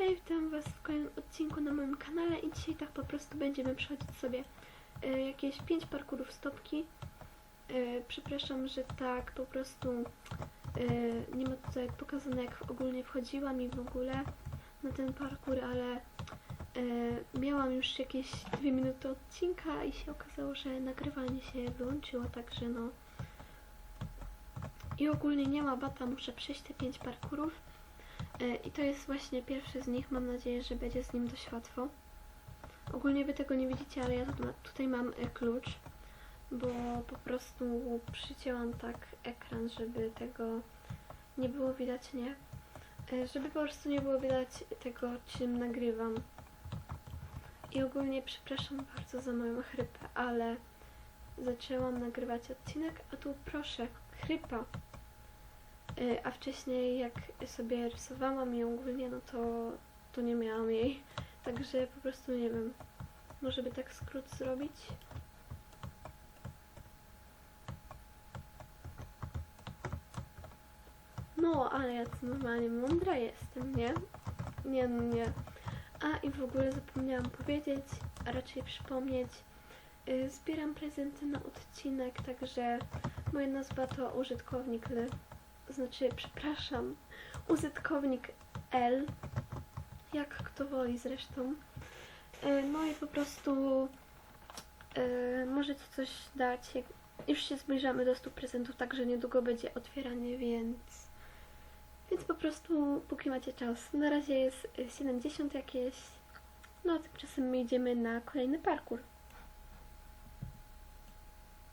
Hej, witam Was w kolejnym odcinku na moim kanale i dzisiaj tak po prostu będziemy przechodzić sobie e, jakieś 5 parkurów stopki. E, przepraszam, że tak po prostu e, nie ma tutaj pokazane jak ogólnie wchodziłam i w ogóle na ten parkur, ale e, miałam już jakieś 2 minuty odcinka i się okazało, że nagrywanie się wyłączyło, także no i ogólnie nie ma bata, muszę przejść te 5 parkurów. E, I to jest właśnie pierwszy z nich. Mam nadzieję, że będzie z nim dość łatwo. Ogólnie wy tego nie widzicie, ale ja tu- tutaj mam e, klucz, bo po prostu przycięłam tak ekran, żeby tego nie było widać, nie? E, Żeby po prostu nie było widać tego, czym nagrywam. I ogólnie przepraszam bardzo za moją chrypę, ale zaczęłam nagrywać odcinek, a tu proszę, chrypa. Y, A wcześniej jak sobie rysowałam i ogólnie, no to, to nie miałam jej. Także po prostu nie wiem. Może by tak skrót zrobić? No, ale ja to normalnie mądra jestem, nie? Nie, no nie. A i w ogóle zapomniałam powiedzieć, a raczej przypomnieć. y, Zbieram prezenty na odcinek, także moja nazwa to użytkownik L znaczy, przepraszam, użytkownik L, jak kto woli zresztą. E, No i po prostu e, możecie coś dać. Już się zbliżamy do 100 prezentów, także niedługo będzie otwieranie, więc więc po prostu póki macie czas. Na razie jest e, 70 jakieś. No a tymczasem my idziemy na kolejny parkour.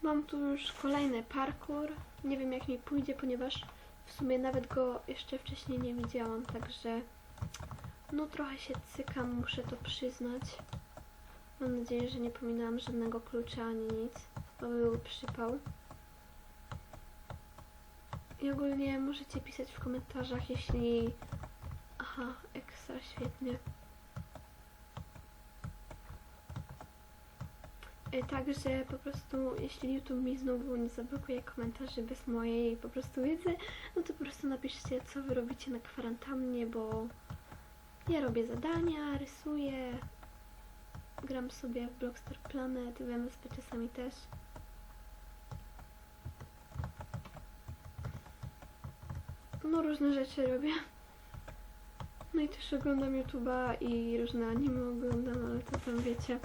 Mam tu już kolejny parkour. Nie wiem jak mi pójdzie, ponieważ w sumie nawet go jeszcze wcześniej nie widziałam, także no trochę się cykam, muszę to przyznać. Mam nadzieję, że nie pominęłam żadnego klucza ani nic, bo był przypał. I ogólnie możecie pisać w komentarzach, jeśli... Aha, ekstra, świetnie. Także po prostu, jeśli YouTube mi znowu nie zablokuje komentarzy bez mojej po prostu wiedzy, no to po prostu napiszcie, co wy robicie na kwarantannie, bo ja robię zadania, rysuję, gram sobie w Blockstar Planet, w MSP czasami też. No różne rzeczy robię. No i też oglądam YouTube'a i różne anime oglądam, ale to tam wiecie.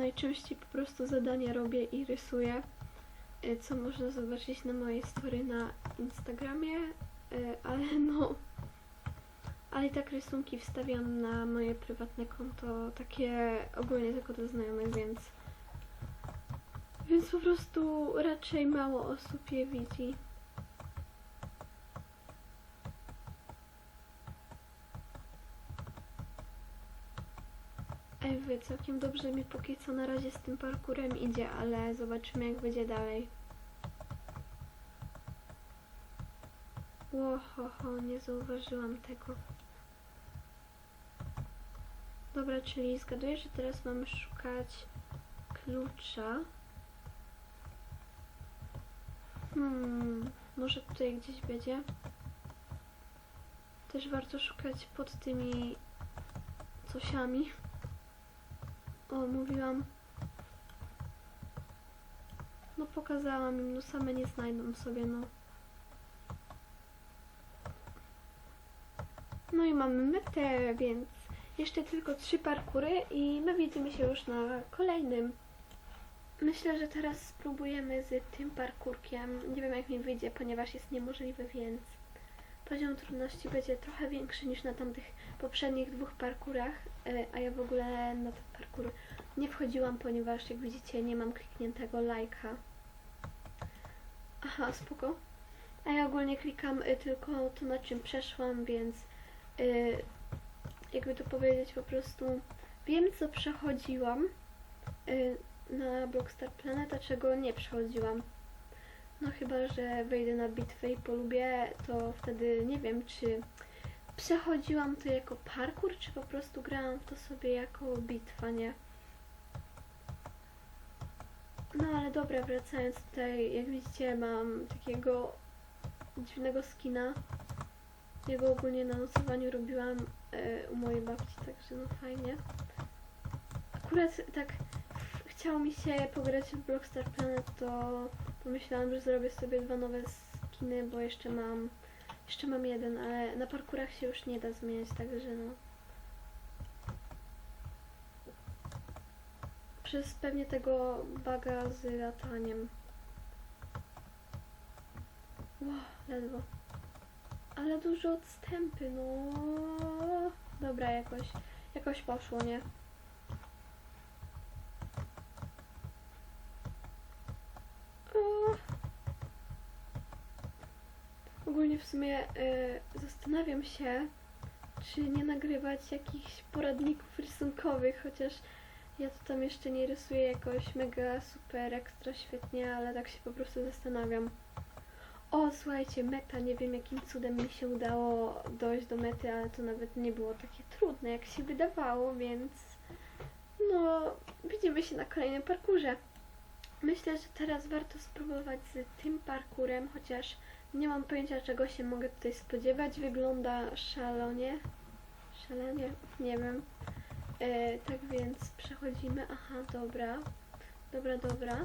Najczęściej po prostu zadania robię i rysuję, y, co można zobaczyć na mojej story na Instagramie, y, ale no, ale i tak rysunki wstawiam na moje prywatne konto, takie ogólnie tylko do znajomych, więc więc po prostu raczej mało osób je widzi. Wy, całkiem dobrze mi póki co na razie z tym parkurem idzie, ale zobaczymy jak będzie dalej. Łohoho, nie zauważyłam tego. Dobra, czyli zgaduję, że teraz mamy szukać klucza. Hmm, może tutaj gdzieś będzie. Też warto szukać pod tymi cosiami. O, mówiłam. No pokazałam im, no same nie znajdą sobie, no. No i mamy metę, więc jeszcze tylko trzy parkury i my widzimy się już na kolejnym. Myślę, że teraz spróbujemy z tym parkurkiem. Nie wiem jak mi wyjdzie, ponieważ jest niemożliwy, więc poziom trudności będzie trochę większy niż na tamtych poprzednich dwóch parkurach, e, a ja w ogóle na ten parkur nie wchodziłam, ponieważ jak widzicie nie mam klikniętego lajka. Aha, spoko. A ja ogólnie klikam y, tylko to na czym przeszłam, więc y, jakby to powiedzieć po prostu wiem co przechodziłam na Blockstar Planet, a czego nie przechodziłam. No chyba, że wejdę na bitwę i polubię, to wtedy nie wiem, czy przechodziłam to jako parkour, czy po prostu grałam to sobie jako bitwa, nie? No ale dobra, wracając tutaj, jak widzicie mam takiego dziwnego skina. Jego ogólnie na nocowaniu robiłam e, u mojej babci, także no fajnie. Akurat tak chciało mi się pograć w Blockstar Planet, to pomyślałam, że zrobię sobie dwa nowe skiny, bo jeszcze mam jeszcze mam jeden, ale na parkurach się już nie da zmieniać, także no. Przez pewnie tego baga z lataniem. Wow, ledwo. Ale dużo odstępy, no. Dobra, jakoś, jakoś poszło, nie? O. Ogólnie w sumie y, zastanawiam się, czy nie nagrywać jakichś poradników rysunkowych, chociaż ja to tam jeszcze nie rysuję jakoś mega super ekstra świetnie, ale tak się po prostu zastanawiam. O, słuchajcie, meta, nie wiem jakim cudem mi się udało dojść do mety, ale to nawet nie było takie trudne, jak się wydawało, więc no, widzimy się na kolejnym parkurze. Myślę, że teraz warto spróbować z tym parkurem, chociaż nie mam pojęcia czego się mogę tutaj spodziewać. Wygląda szalonie. Szalenie? Nie wiem. E, tak więc przechodzimy. Aha, dobra. Dobra, dobra.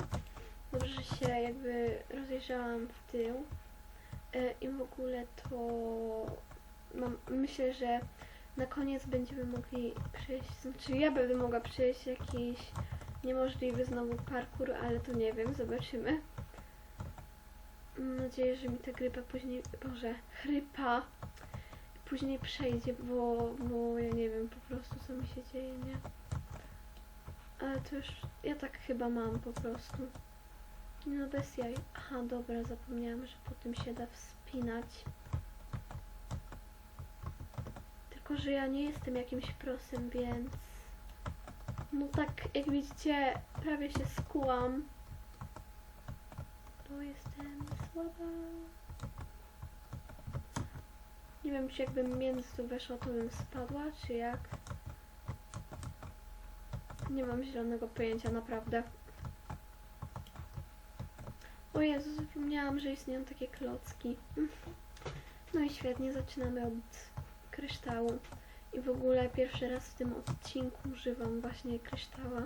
Dobrze, że się jakby rozejrzałam w tył. E, I w ogóle to mam, myślę, że na koniec będziemy mogli przejść, znaczy ja będę mogła przejść jakiś niemożliwy znowu parkour, ale to nie wiem, zobaczymy. Mam nadzieję, że mi ta grypa później, boże, chrypa później przejdzie, bo, bo ja nie wiem po prostu co mi się dzieje, nie? Ale to już, ja tak chyba mam po prostu. No bez jaj. Aha, dobra, zapomniałam, że po tym się da wspinać. Tylko, że ja nie jestem jakimś prosem, więc... No tak, jak widzicie, prawie się skułam. Bo jestem. Nie wiem, czy jakbym między tu weszła, to bym spadła, czy jak. Nie mam zielonego pojęcia, naprawdę. O Jezu, zapomniałam, że istnieją takie klocki. No i świetnie, zaczynamy od kryształu. I w ogóle pierwszy raz w tym odcinku używam właśnie kryształa.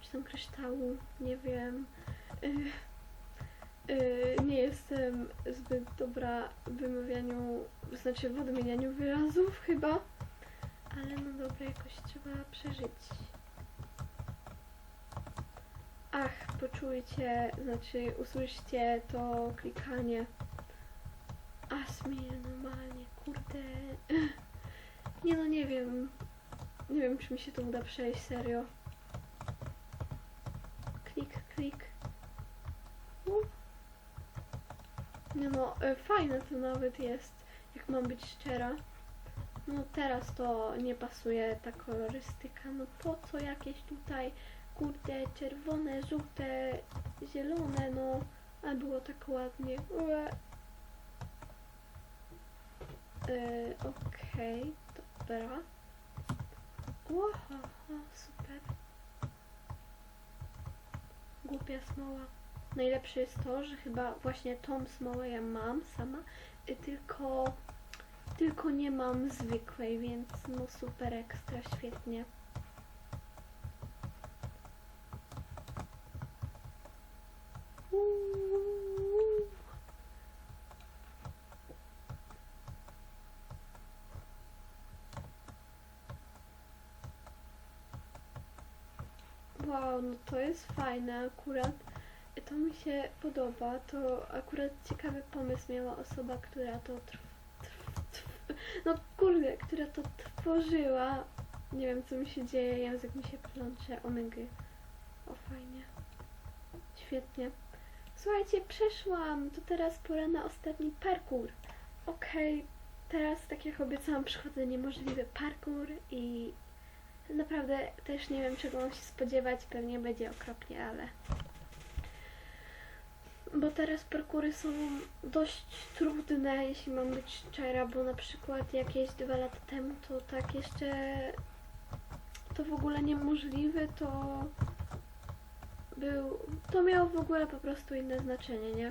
Czy tam kryształu? Nie wiem. Yy, nie jestem zbyt dobra w wymawianiu, znaczy w odmienianiu wyrazów chyba. Ale no dobra, jakoś trzeba przeżyć. Ach, poczujcie, znaczy usłyszcie to klikanie. Mnie normalnie, kurde. Nie no, nie wiem. Nie wiem, czy mi się to uda przejść, serio. Nie no, e, fajne to nawet jest, jak mam być szczera. No teraz to nie pasuje ta kolorystyka. No po co jakieś tutaj, kurde, czerwone, żółte, zielone, no. A było tak ładnie. Yy, Okej, dobra. Łoha, super. Głupia smoła. Najlepsze jest to, że chyba właśnie tą smołę ja mam sama, y, tylko, tylko nie mam zwykłej, więc no super ekstra, świetnie. Wow, no to jest fajne akurat. To mi się podoba. To akurat ciekawy pomysł miała osoba, która to trw, no kurde, która to tworzyła. Nie wiem co mi się dzieje, język mi się plącze, omygy. O fajnie. Świetnie. Słuchajcie, przeszłam. To teraz pora na ostatni parkour. Okej, teraz tak jak obiecałam, przychodzę niemożliwy parkour i naprawdę też nie wiem czego mam się spodziewać. Pewnie będzie okropnie, ale bo teraz parkury są dość trudne, jeśli mam być szczera, bo na przykład jakieś dwa lata temu to tak jeszcze to w ogóle niemożliwe, to był, to miało w ogóle po prostu inne znaczenie, nie?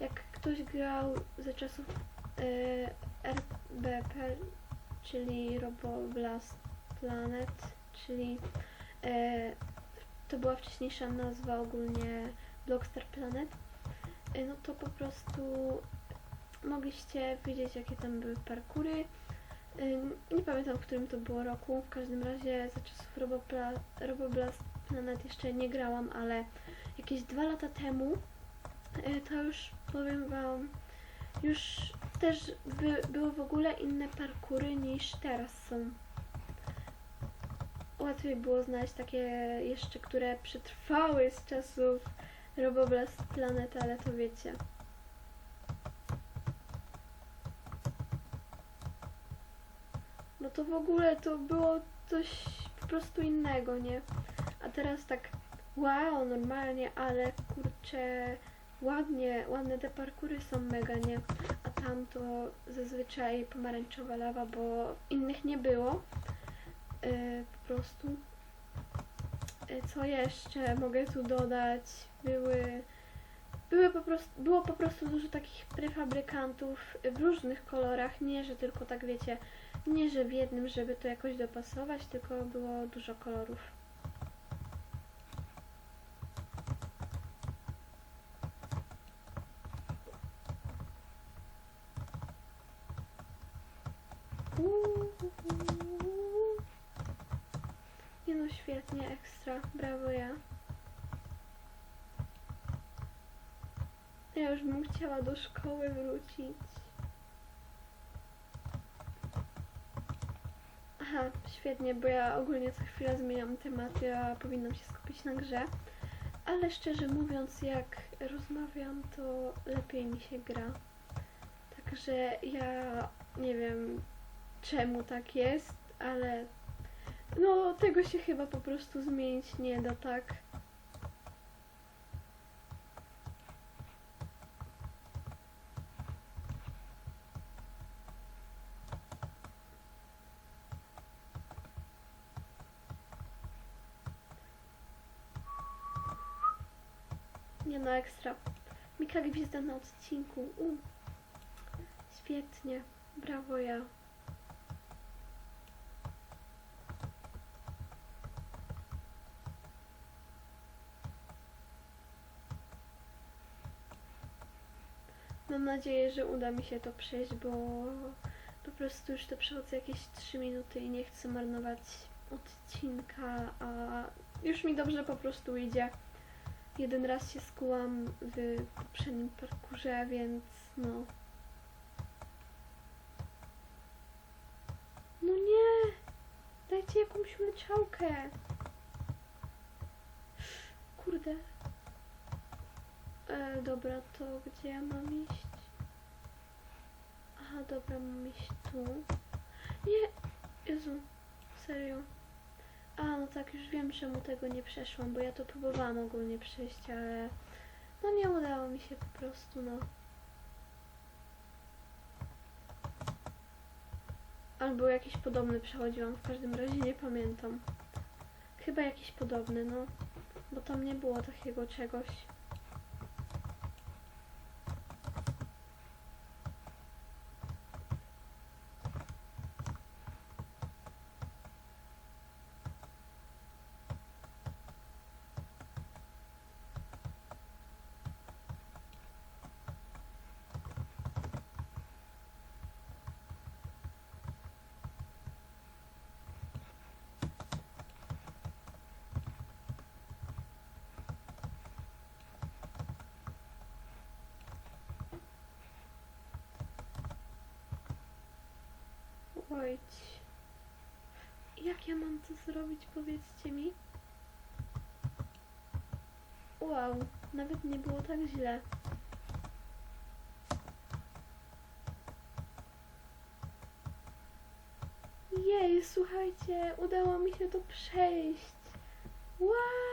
Jak ktoś grał ze czasów e, RBP, czyli Roboblast Planet, czyli e, to była wcześniejsza nazwa ogólnie Blockstar Planet, no to po prostu mogliście wiedzieć jakie tam były parkury. E, nie pamiętam w którym to było roku, w każdym razie za czasów Robopla, Roboblast Planet jeszcze nie grałam, ale jakieś dwa lata temu e, to już powiem wam już też by, były w ogóle inne parkury niż teraz są. Łatwiej było znaleźć takie jeszcze, które przetrwały z czasów Roboblast Planet, ale to wiecie. No to w ogóle to było coś po prostu innego, nie? A teraz tak wow, normalnie, ale kurczę, ładnie, ładne te parkury są mega, nie? A tam to zazwyczaj pomarańczowa lawa, bo innych nie było. Yy, po prostu. Yy, co jeszcze mogę tu dodać? Były, były po prostu, było po prostu dużo takich prefabrykantów w różnych kolorach, nie, że tylko tak wiecie, nie, że w jednym, żeby to jakoś dopasować, tylko było dużo kolorów. Uuu. Nie no, ekstra, brawo ja. Ja już bym chciała do szkoły wrócić. Aha, świetnie, bo ja ogólnie co chwilę zmieniam tematy, a powinnam się skupić na grze. Ale szczerze mówiąc, jak rozmawiam, to lepiej mi się gra. Także ja nie wiem czemu tak jest, ale no tego się chyba po prostu zmienić nie da, tak? Nie no, ekstra. Mika Gwizda na odcinku. U. Świetnie. Brawo ja. Nadzieję, że uda mi się to przejść, bo po prostu już to przechodzę jakieś 3 minuty i nie chcę marnować odcinka, a już mi dobrze po prostu idzie. Jeden raz się skułam w poprzednim parkurze, więc no. No nie! Dajcie jakąś mleczałkę! Kurde. E, dobra, to gdzie ja mam iść? Aha, dobra, mam iść tu. Nie! Jezu, serio. A, no tak, już wiem, czemu tego nie przeszłam, bo ja to próbowałam ogólnie przejść, ale no nie udało mi się po prostu, no. Albo jakiś podobny przechodziłam, w każdym razie nie pamiętam. Chyba jakiś podobny, no. Bo tam nie było takiego czegoś. Ojć. Jak ja mam to zrobić, powiedzcie mi? Wow, nawet nie było tak źle. Jej, słuchajcie, udało mi się to przejść. Wow!